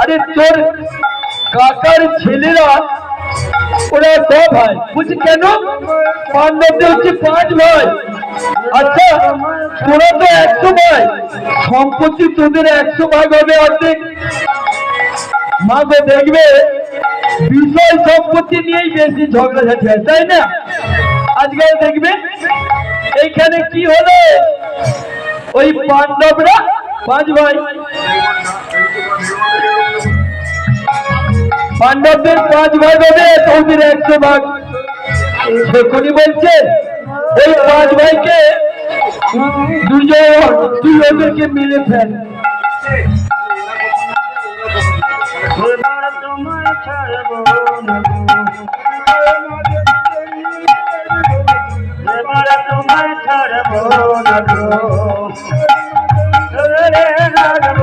আরে তোর কাকার ছেলেরা ওরা ক ভাই। বুঝছি কেন? পাণ্ডবদের হচ্ছে পাঁচ ভাই। আচ্ছা তোরা তো একশো ভাই। সম্পত্তি তোদের একশো ভাগ হবে অর্ধেক। মা তো দেখবে বিষয় সম্পত্তি নিয়েই বেশি ঝগড়াঝাটি হয় তাই না? আজকাল দেখবে এইখানে কি হলো? ওই পাণ্ডবরা পাঁচ ভাই। পাণ্ডবদের পাঁচ ভাগ হবে তোদের একশো ভাগ। সেখনই বলছে ওই পাঁচ ভাইকে দুজন তুই ওদেরকে মিলে ফেল ছাড়বো না